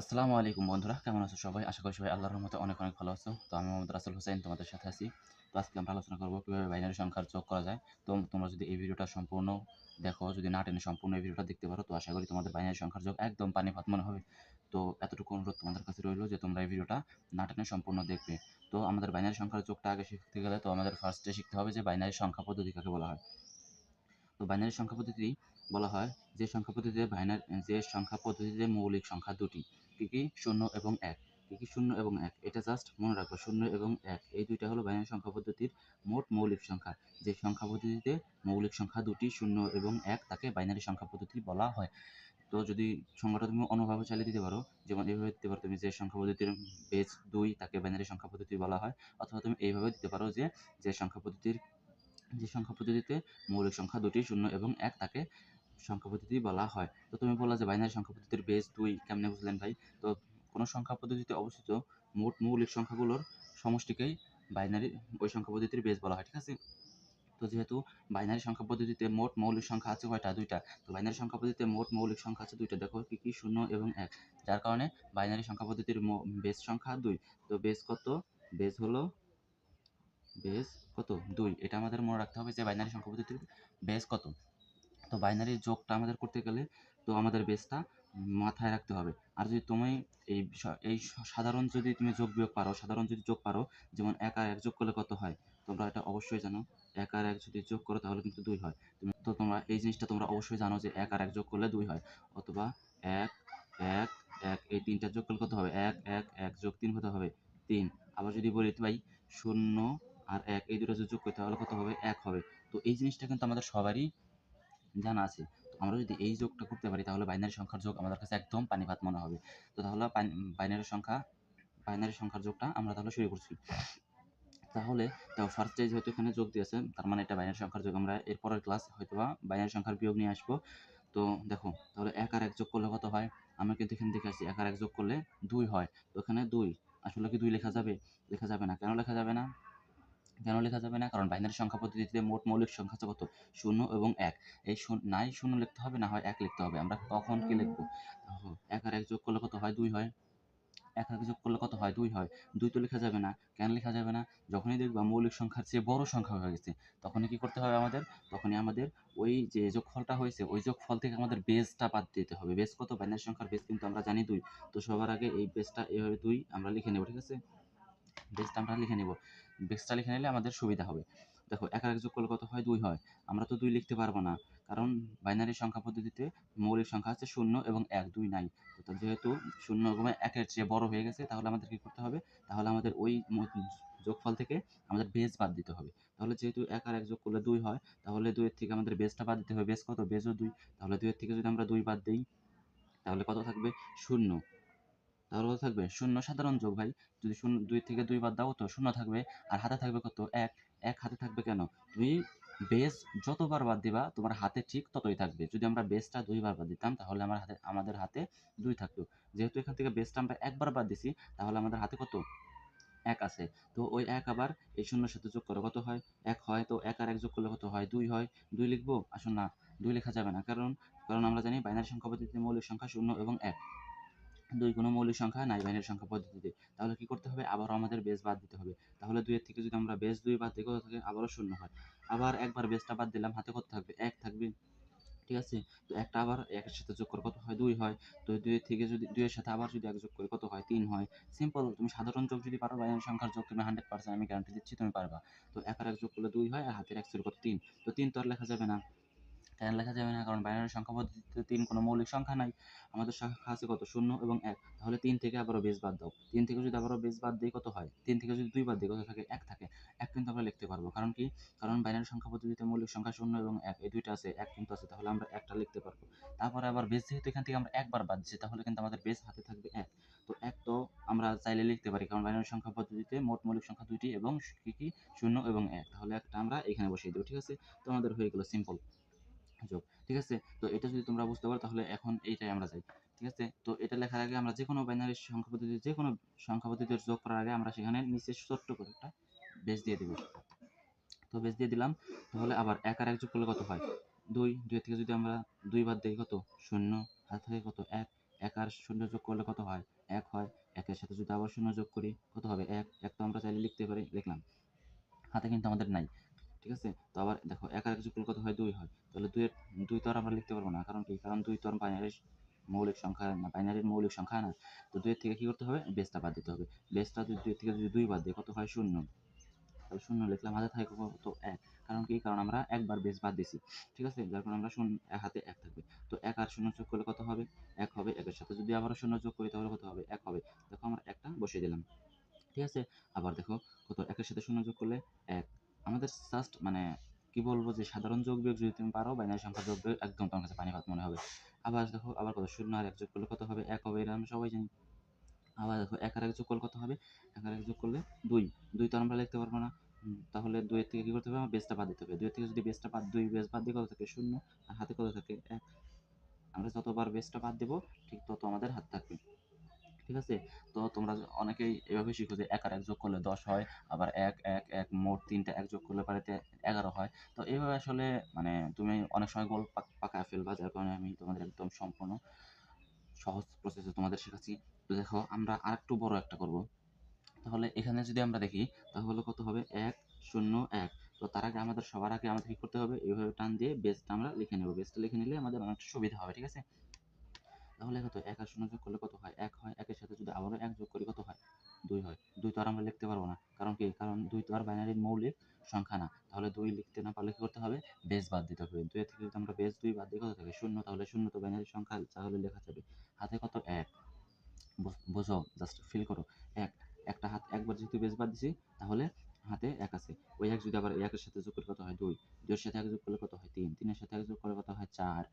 আসসালামু আলাইকুম বন্ধুরা, কেমন আছো সবাই? আশা করি সবাই আল্লাহর রহমতে অনেক অনেক ভালো আছো। তো আমি মোহাম্মদ রাসেল হোসেন, তোমাদের সাথে আছি। তো আজকে আমরা আলোচনা করব কীভাবে বাইনারি সংখ্যার যোগ করা যায়। তো তোমরা যদি এই ভিডিওটা সম্পূর্ণ দেখো, যদি না টেনে সম্পূর্ণ এই ভিডিওটা দেখতে পারো, তো আশা করি তোমাদের বাইনারি সংখ্যার যোগ একদম পানি ভাত মনে হবে। তো এতটুকু অনুরোধ তোমাদের কাছে রইল যে তোমরা এই ভিডিওটা না টেনে সম্পূর্ণ দেখবে। তো আমাদের বাইনারি সংখ্যার যোগটা আগে শিখতে গেলে, তো আমাদের ফার্স্টে শিখতে হবে যে বাইনারি সংখ্যা পদ্ধতি কাকে বলা হয়। তো বাইনারি সংখ্যা পদ্ধতি বলা হয় যে সংখ্যা পদ্ধতিতে বাইনারি যে সংখ্যা পদ্ধতিতে মৌলিক সংখ্যা দুটি কী কী? শূন্য এবং এক। কী কী শূন্য এবং এক? এটা জাস্ট মনে রাখব, শূন্য এবং এক। এই দুইটা হলো বাইনারি সংখ্যা পদ্ধতির মোট মৌলিক সংখ্যা। যে সংখ্যা পদ্ধতিতে মৌলিক সংখ্যা দুটি, শূন্য এবং এক, তাকে বাইনারি সংখ্যা পদ্ধতি বলা হয়। তো যদি সংখ্যাটা তুমি অন্যভাবে চালিয়ে দিতে পারো, যেমন এইভাবে দিতে পারো তুমি যে সংখ্যা পদ্ধতির বেস দুই, তাকে বাইনারি সংখ্যা পদ্ধতি বলা হয়, অথবা তুমি এইভাবে দিতে পারো যে যে সংখ্যা পদ্ধতির, যে সংখ্যা পদ্ধতিতে মৌলিক সংখ্যা দুটি, শূন্য এবং এক, তাকে সংখ্যা পদ্ধতি বলা হয়। তো তুমি বললা যে বাইনারি সংখ্যা পদ্ধতির বেস দুই, কেমনে বুঝলেন ভাই? তো কোনো সংখ্যা পদ্ধতিতে অবস্থিত মোট মৌলিক সংখ্যাগুলোর সমষ্টিকেই বাইনারি ওই সংখ্যা পদ্ধতির বেস বলা হয়, ঠিক আছে? তো যেহেতু বাইনারি সংখ্যা পদ্ধতিতে মোট মৌলিক সংখ্যা আছে কয়টা? দুইটা। তো বাইনারি সংখ্যা পদ্ধতিতে মোট মৌলিক সংখ্যা আছে দুইটা। দেখো কি কি শূন্য এবং এক। যার কারণে বাইনারি সংখ্যা পদ্ধতির বেস সংখ্যা দুই। তো বেস কত? বেস হলো বেস কত? দুই। এটা আমাদের মনে রাখতে হবে যে বাইনারি সংখ্যা পদ্ধতির বেস কত? তো বাইনারি যোগটা আমাদের করতে গেলে তো আমাদের বেসটা মাথায় রাখতে হবে। আর যদি তুমি এই এই সাধারণ যদি তুমি যোগ বিয়োগ পারো, সাধারণ যদি যোগ পারো, যেমন এক আর এক যোগ করলে কত হয়? তোমরা এটা অবশ্যই জানো। এক আর এক যদি যোগ করো তাহলে কিন্তু দুই হয়। তো তোমরা এই জিনিসটা তোমরা অবশ্যই জানো যে এক আর এক যোগ করলে দুই হয়। অথবা এক এক এক, এই তিনটা যোগ করলে কত হবে? এক এক এক যোগ তিন কত হবে। তিন। আবার যদি বলি ভাই, শূন্য আর এক, এই দুটো যদি যোগ করি তাহলে কত হবে? এক হবে। তো এই জিনিসটা কিন্তু আমাদের সবারই জানা আছে। তো আমরা যদি এই যোগটা করতে পারি, তাহলে বাইনারি সংখ্যার যোগ আমাদের কাছে একদম পানি ভাত মনে হবে। তো তাহলে বাইনারি সংখ্যা, বাইনারি সংখ্যার যোগটা আমরা তাহলে শুরু করছি। তাহলে তাও ফার্স্টে যেহেতু এখানে যোগ দিয়েছে, তার মানে এটা বাইনারি সংখ্যার যোগ আমরা এর পরের ক্লাস হয়তো বা বাইনারি সংখ্যার বিয়োগ নিয়ে আসব। তো দেখো, তাহলে এক আর এক যোগ করলে কত হয়? আমরা কিন্তু এখানে দেখে আসছি, এক আর এক যোগ করলে দুই হয়। তো এখানে দুই, আসলে কি দুই লেখা যাবে? লেখা যাবে না। কেন লেখা যাবে না? কেন লেখা যাবে না? কারণ বাইনারি সংখ্যা পদ্ধতিতে মোট মৌলিক সংখ্যা হচ্ছে কত? শূন্য এবং এক। এই নাই শূন্য লিখতে হবে না হয় এক লিখতে হবে। আমরা কখন কি লিখব? এক আর এক যোগ করলে কত হয়? দুই হয়। এক আর এক যোগ করলে কত হয়? দুই হয়। দুই তো লেখা যাবে না। কেন লেখা যাবে না? যখনই দেখবা মৌলিক সংখ্যার চেয়ে বড় সংখ্যা হয়ে গেছে তখনই কি করতে হবে আমাদের? তখনই আমাদের ওই যে যোগফলটা হয়েছে ওই যোগফল থেকে আমাদের বেসটা বাদ দিতে হবে। বেস কত? বাইনারি সংখ্যার বেস কিন্তু আমরা জানি দুই। তো সবার আগে এই বেসটা এভাবে দুই আমরা লিখে নেব ঠিক আছে? বেসটা আমরা লিখে নেব। বেসটা লিখে নিলে আমাদের সুবিধা হবে। দেখো, এক এক যোগ করলে কত হয়? দুই হয়। আমরা তো দুই লিখতে পারব না। কারণ বাইনারি সংখ্যা পদ্ধতিতে মৌলিক সংখ্যা আছে শূন্য এবং এক, দুই নাই। তো যেহেতু শূন্য এবং একের চেয়ে বড় হয়ে গেছে, তাহলে আমাদের কী করতে হবে? তাহলে আমাদের ওই যোগফল থেকে আমাদের বেস বাদ দিতে হবে। তাহলে যেহেতু এক আর এক যোগ করলে দুই হয়, তাহলে দুইয়ের থেকে আমাদের বেসটা বাদ দিতে হবে। বেস কত? বেসও দুই। তাহলে দুইয়ের থেকে যদি আমরা দুই বাদ দিই, তাহলে কত থাকবে? শূন্য। তাহলে কত থাকবে? শূন্য সাধারণ যোগ ভাই। যদি শূন্য, দুই থেকে দুই বাদ দাও তো শূন্য থাকবে। আর হাতে থাকবে কত? এক। এক হাতে থাকবে কেন? তুমি বেস যতবার বাদ দিবা, তোমার হাতে ঠিক ততই থাকবে। যদি আমরা বেসটা দুইবার বাদ দিতাম, তাহলে আমার হাতে, আমাদের হাতে দুই থাকতো। যেহেতু এখান থেকে বেসটা আমরা একবার বাদ দিছি, তাহলে আমাদের হাতে কত? এক আছে। তো ওই এক আবার এই শূন্যর সাথে যোগ করে কত হয়? এক হয়। তো এক আর এক যোগ করলে কত হয়? দুই হয়। দুই লিখব? আসুন না। দুই লেখা যাবে না। কারণ কারণ আমরা জানি বাইনারি সংখ্যা পদ্ধতিতে মৌলিক সংখ্যা শূন্য এবং এক। দুই কোনো মৌলিক সংখ্যা নাই বাইনারি সংখ্যা পদ্ধতিতে। তাহলে কি করতে হবে? আবারও আমাদের বেস বাদ দিতে হবে। তাহলে দুইয়ের থেকে যদি আমরা বেস দুই বাদ দিই, কত থাকে? আবারও শূন্য হয়। আবার একবার বেসটা বাদ দিলাম, হাতে কত থাকবে? এক থাকবে। ঠিক আছে? তো একটা আবার একের সাথে যোগ করে কত হয়? দুই হয়। তো দুইয়ের থেকে যদি, দুইয়ের সাথে আবার যদি এক যোগ করি, কত হয়? তিন হয়। সিম্পল তুমি সাধারণ যোগ যদি পারো বাইনারি সংখ্যার যোগ তুমি হান্ড্রেড পার্সেন্ট আমি গ্যারান্টি দিচ্ছি, তুমি পারবা। তো এক আর এক যোগ করলে দুই হয়, আর হাতের এক কত তিন। তো তিন তো আর লেখা যাবে না। কেন লেখা যাবে না, কারণ বাইনারি সংখ্যা পদ্ধতিতে তিন কোনো মৌলিক সংখ্যা নাই। আমাদের সংখ্যা আছে কত? শূন্য এবং এক। তাহলে তিন থেকে আবারও বেশ বাদ দাও। তিন থেকে যদি আবারও বেশ বাদ দিই, কত হয়? তিন থেকে যদি দুই বাদ দিই, কত থাকে? এক থাকে। এক কিন্তু আমরা লিখতে পারব। কারণ কি? কারণ বাইনারি সংখ্যা পদ্ধতিতে মৌলিক সংখ্যা শূন্য এবং এক, এই দুইটা আছে, এক কিন্তু আছে। তাহলে আমরা একটা লিখতে পারব। তারপরে আবার বেস যেহেতু এখান থেকে আমরা একবার বাদ দিচ্ছি তাহলে কিন্তু আমাদের বেশ হাতে থাকবে এক। তো এক তো আমরা চাইলে লিখতে পারি, কারণ বাইনারি সংখ্যা পদ্ধতিতে মোট মৌলিক সংখ্যা দুইটি এবং কি কি? শূন্য এবং এক। তাহলে একটা আমরা এখানে বসিয়ে দেবো, ঠিক আছে? তো আমাদের হয়ে গেল সিম্পল যোগ ঠিক আছে? তো এটা যদি তোমরা বুঝতে পারো, তাহলে এখন এইটাই আমরা যাই ঠিক আছে? তো এটা লেখার আগে আমরা যে কোনো বাইনারি সংখ্যা পদ্ধতি যে কোনো সংখ্যা পদ্ধতির যোগ করার আগে আমরা সেখানে নিচে ছোট্ট করে একটা বেস দিয়ে দেব। তো বেস দিয়ে দিলাম, তাহলে আবার এক আর এক যোগ করলে কত হয়? দুই দুই থেকে যদি আমরা দুই বাদ দিই কত? শূন্য হাত থেকে কত? এক এক আর শূন্য যোগ করলে কত হয়? এক হয়, একের সাথে যদি আবার শূন্য যোগ করি, কত হবে? এক এক তো আমরা চাইলে লিখতে পারি, লিখলাম। হাতে কিন্তু আমাদের নাই। ঠিক আছে? তো আবার দেখো, এক আর এক যোগ করলে কত হয় দুই হয়, তাহলে দুইয়ের, দুই তো আর আমরা লিখতে পারব না। কারণ কি? কারণ দুই তো আর মৌলিক সংখ্যা না বাইনারির মৌলিক সংখ্যা না। তো দুইয়ের থেকে কি করতে হবে? বেসটা বাদ দিতে হবে। বেসটা যদি দুইয়ের থেকে যদি দুই বাদ দিই কত হয়? শূন্য। তাহলে শূন্য লিখলাম, হাতে থাকে কত? এক। কারণ কি? কারণ আমরা একবার বেস বাদ দিছি ঠিক আছে? যার কারণে আমরা শূন্য হাতে এক থাকবে। তো এক আর শূন্য যোগ করলে কত হবে? এক হবে। একের সাথে যদি আবারও শূন্য যোগ করি, তাহলে কত হবে? এক হবে। দেখো, আমরা একটা বসিয়ে দিলাম। ঠিক আছে? আবার দেখো, কত? একের সাথে শূন্য যোগ করলে এক। আমাদের জাস্ট মানে কি বলব যে সাধারণ যোগ বিয়োগ যদি তুমি পারো বাইনারি সংখ্যা যোগ বিয়োগ একদম তোমার কাছে পানি ভাত মনে হবে। আবার দেখো, আবার কত? শূন্য আর এক যোগ করলে কত হবে? এক হবে, এটা আমরা সবাই জানি। আবার দেখো, এক আর এক যোগ করলে কত হবে? এক আর এক যোগ করলে দুই। দুই তো আমরা লিখতে পারব না। তাহলে দুইয়ের থেকে কি করতে হবে? আমার বেসটা বাদ দিতে হবে। দুইয়ের থেকে যদি বেসটা বাদ, দুই বেস বাদ দিয়ে কত থাকে? শূন্য। আর হাতে কত থাকে? এক। আমরা যতবার বেসটা বাদ দেবো, ঠিক তত আমাদের হাত থাকবে। ঠিক আছে? তোমরা অনেকেই এভাবে শিখো যে এক আর এক যোগ করলে দশ হয়, আবার এক এক এক, মোট তিনটা এক যোগ করলে পারে এগারো হয়। তো এইভাবে আসলে মানে তুমি অনেক সময় গোল পাক- পাকায় ফেলবা, যার কারণে আমি তোমাদের একদম সম্পূর্ণ সহজ প্রসেসে তোমাদের শেখাচ্ছি। তো দেখো, আমরা আরেকটু বড় একটা করব। তাহলে এখানে যদি আমরা দেখি, তাহলে কত হবে? এক, শূন্য, এক। তো তার আগে আমাদের সবার আগে আমাদের কি করতে হবে? এইভাবে টান দিয়ে বেসটা আমরা লিখে নেব। বেসটা লিখে নিলে আমাদের অনেকটা সুবিধা হবে, ঠিক আছে? তাহলে কত? এক আর শূন্য যোগ করলে কত হয়? এক হয়, একের সাথে যদি আবারও এক যোগ করি কত হয়? দুই হয়। দুই তো আর আমরা লিখতে পারব না। কারণ কি? কারণ দুই তো আর বাইনারির মৌলিক সংখ্যা না। তাহলে দুই লিখতে না পারলে কি করতে হবে? বেস বাদ দিতে হবে। দুই থেকে যদি আমরা বেস দুই বাদ দিয়ে কত থাকে? শূন্য। তাহলে শূন্য তো বাইনারি সংখ্যা তাহলে লেখা যাবে। হাতে কত? এক। বুঝ- জাস্ট ফিল করো। এক। একটা হাত একবার যেহেতু বেস বাদ দিছি, তাহলে হাতে এক আছে। ওই এক যদি আবার একের সাথে যোগ করলে কত হয়? দুই। দুইয়ের সাথে এক যোগ করলে কত হয়? তিন। তিনের সাথে এক যোগ করলে কত হয়? চার।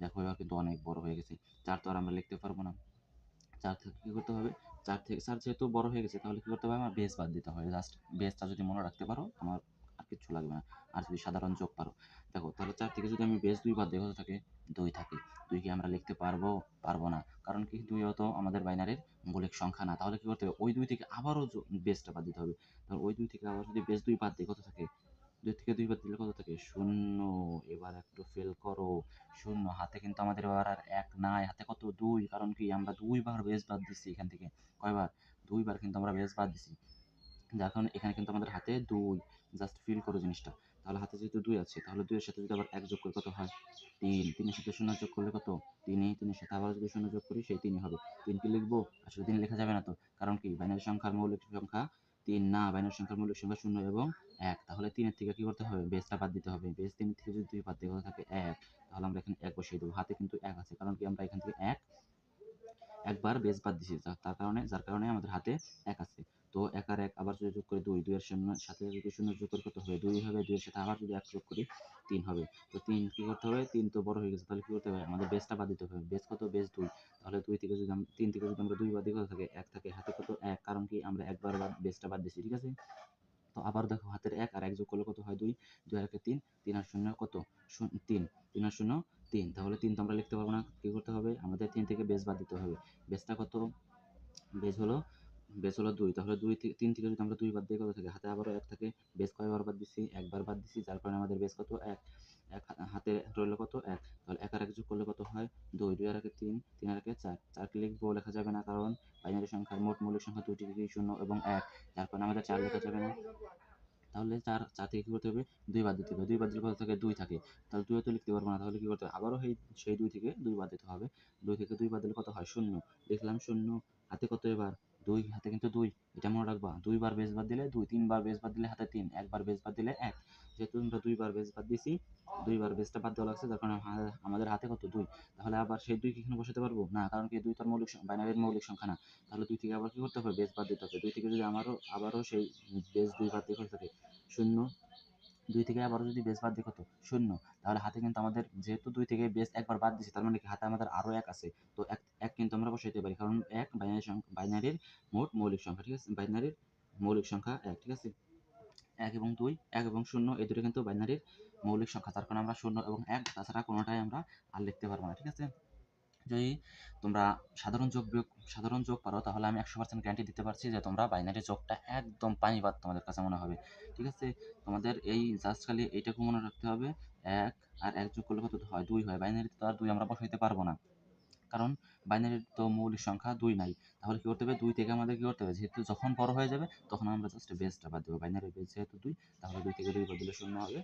দেখো এবার কিন্তু অনেক বড় হয়ে গেছে। চার তো আর আমরা লিখতে পারব না। চার থেকে কী করতে হবে? চার থেকে, চার যেহেতু বড় হয়ে গেছে, তাহলে কী করতে হবে? আমার বেস বাদ দিতে হবে। জাস্ট বেসটা যদি মনে রাখতে পারো, আমার আর কিচ্ছু লাগবে না। আর যদি সাধারণ যোগ পারো। দেখো, তাহলে চার থেকে যদি আমি বেস দুই বাদ দিই থাকে? দুই থাকে। দুই কি আমরা লিখতে পারব? পারব না। কারণ কি? দুই তো আমাদের বাইনারির মৌলিক সংখ্যা না। তাহলে কি করতে হবে? ওই দুই থেকে আবারও বেসটা বাদ দিতে হবে। তাহলে ওই দুই থেকে আবার যদি বেস দুই বাদ কত থাকে? দুই থেকে দুই বাদ দিলে কত থাকে? শূন্য। এবার একটু ফেল করো। শূন্য। হাতে কিন্তু আমাদের এবার আর এক নাই। হাতে কত? দুই। কারণ কি? আমরা দুইবার বেস বাদ দিচ্ছি এখান থেকে। কয়বার? দুইবার কিন্তু আমরা বেস বাদ দিছি। যার কারণে এখানে কিন্তু আমাদের হাতে দুই। জাস্ট ফিল করো জিনিসটা। তাহলে হাতে যেহেতু দুই আছে, তাহলে দুইয়ের সাথে যদি আবার এক যোগ করি কত হয়? তিন। তিনের সাথে শূন্য যোগ করলে কত? তিনই। তিনের সাথে আবার যদি শূন্য যোগ করি, সেই তিনই হবে। তিন কি লিখব? আসলে তিন লেখা যাবে না তো। কারণ কি? বাইনারি সংখ্যার মৌলিক সংখ্যা তিন না, বাইনারি সংখ্যার মৌলিক সংখ্যা শূন্য এবং এক। তাহলে তিনের থেকে কি করতে হবে? বেসটা বাদ দিতে হবে। বেস তিনের থেকে যদি দুই বাদ দিয়ে থাকে, এক, তাহলে আমরা এখানে এক বসিয়ে দেবো। হাতে কিন্তু এক আছে। কারণ কি আমরা এখান থেকে এক একবার বেস বাদ যা- তার কারণে, যার কারণে আমাদের হাতে এক আছে। তো এক আর এক আবার যদি যোগ করি দুই, দুইয়ের শূন্য, সাথে যদি শূন্য যোগ করি কত হবে? দুই হবে, দুইয়ের সাথে আবার যদি এক যোগ করি, তিন হবে। তো তিন কি করতে হবে? তিন তো বড় হয়ে গেছে। তাহলে কি করতে হবে? আমাদের বেসটা বাদ দিতে হবে। বেস কত? বেস দুই। তাহলে দুই থেকে যদি তিন থেকে যদি আমরা দুই বাদ দিই থাকে? এক থাকে। হাতে কত? এক। কারণ কি? আমরা একবার বাদ বেসটা বাদ দিছি ঠিক আছে? তো আবার দেখো, হাতের এক আর এক যোগ করলে কত হয়? দুই। দুই আর একে তিন। তিন আর শূন্য কত? তিন। তিন আর শূন্য তিন। তাহলে তিন তো আমরা লিখতে পারব না। কি করতে হবে? আমাদের তিন থেকে বেস বাদ দিতে হবে। বেসটা কত? বেস হলো বেস হলো দুই। তাহলে দুই থেকে তিন থেকে যদি আমরা দুই বাদ দিই, কত থাকে? হাতে আবারও এক থাকে। বেস কয়বার বাদ দিচ্ছি একবার বাদ দিচ্ছি যার কারণে আমাদের বেস কত? এক। এক হাতে রইল কত? এক। তাহলে এক আর এক যোগ করলে কত হয়? দুই। দুই আর একে তিন তিন আর একে চার। চারকে লিখব? লেখা যাবে না, কারণ বাইনারি সংখ্যার মোট মৌলিক সংখ্যা দুইটি শূন্য এবং এক? যার কারণে আমাদের চার লেখা যাবে না। তাহলে চার চার থেকে কী করতে হবে? দুই বাদ দিতে হবে। দুই বাদ দিলে কত থাকে? দুই থাকে। তাহলে দুইও তো লিখতে পারব না। তাহলে কী করতে হবে? আবারও সেই সেই দুই থেকে দুই বাদ দিতে হবে। দুই থেকে দুই বাদ দিলে কত হয়? শূন্য। লিখলাম শূন্য। হাতে কত এবার? দুই হাতে কিন্তু দুই, এটা মনে রাখবা। দুইবার বেশ বাদ দিলে দুই, তিনবার বেশ বাদ দিলে হাতে তিন, একবার বেশ বাদ দিলে এক। যেহেতু আমরা দুইবার বেশ বাদ দিছি, দুইবার বেশটা বাদ দেওয়া লাগছে কারণে আমাদের হাতে কত? দুই। তাহলে আবার সেই দুই কি এখানে বসাতে পারব? না, কারণ কি দুই তার মৌলিক বাইনারির মৌলিক সংখ্যা না। তাহলে দুই থেকে আবার কি করতে হবে? বেশ বাদ দিতে হবে। দুই থেকে যদি আমারও, আবারও সেই বেশ দুই বাদ দিয়ে থাকে, শূন্য দুই থেকে আবারও যদি বেস বাদ দিই কত? শূন্য। তাহলে হাতে কিন্তু আমাদের যেহেতু দুই থেকে বেস একবার বাদ দিছি তার মানে কি হাতে আমাদের আরও এক আছে। তো এক এক কিন্তু আমরা বসাইতে পারি, কারণ এক বাইনারি সংখ্যা বাইনারির মোট মৌলিক সংখ্যা, ঠিক আছে? বাইনারির মৌলিক সংখ্যা এক, ঠিক আছে? এক এবং দুই, এক এবং শূন্য, এই দুটো কিন্তু বাইনারির মৌলিক সংখ্যা তার কারণে আমরা শূন্য এবং এক, তাছাড়া কোনোটাই আমরা আর লিখতে পারব না, ঠিক আছে? যদি তোমরা সাধারণ যোগ বিয়োগ, সাধারণ যোগ পারো, তাহলে আমি একশো পার্সেন্ট গ্যারান্টি দিতে পারছি যে তোমরা বাইনারি যোগটা একদম পানি পানিবাদ তোমাদের কাছে মনে হবে। ঠিক আছে? তোমাদের এই জাস্ট খালি এইটাকে মনে রাখতে হবে, এক আর এক যোগ করলে কত হয়? দুই হয়। বাইনারিতে তো আর দুই আমরা বসাইতে পারব না। কারণ বাইনারির তো মৌলিক সংখ্যা দুই নাই। তাহলে কী করতে হবে? দুই থেকে আমাদের কী করতে হবে? যেহেতু যখন বড় হয়ে যাবে, তখন আমরা জাস্ট বেসটা বাদ দেবো। বাইনারি বেস যেহেতু দুই, তাহলে দুই থেকে দুই বাদ দিলে শূন্য হবে।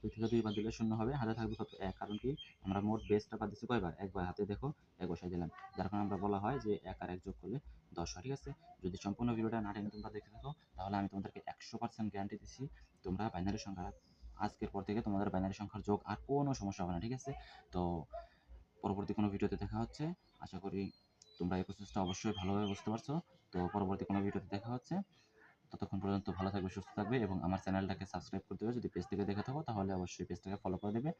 দুই থেকে দুই বাদ দিলে শূন্য হবে, হাতে থাকবে কত এক? কারণ কি? আমরা মোট বেসটা বাদ দিচ্ছি কয়বার? একবার হাতে দেখো, এক বসাই দিলাম। যার কারণে আমরা বলা হয় যে এক আর এক যোগ করলে দশ ঠিক আছে? যদি সম্পূর্ণ ভিডিওটা না টেনে তোমরা দেখে থাকো, তাহলে আমি তোমাদেরকে একশো পার্সেন্ট গ্যারান্টি দিচ্ছি তোমরা বাইনারি সংখ্যা আজকের পর থেকে তোমাদের বাইনারি সংখ্যার যোগ আর কোনো সমস্যা হবে না, ঠিক আছে? তো পরবর্তী কোনো ভিডিওতে দেখা হচ্ছে। আশা করি তোমরা এই প্রসেসটা অবশ্যই ভালোভাবে বুঝতে পারছ। তো পরবর্তী কোনো ভিডিওতে দেখা হচ্ছে। ততক্ষণ পর্যন্ত ভালো থাকবে, সুস্থ থাকবে এবং আমার চ্যানেলটাকে সাবস্ক্রাইব করতে হবে। যদি পেজ থেকে দেখে থাকো, তাহলে অবশ্যই পেজটাকে ফলো করে দেবে।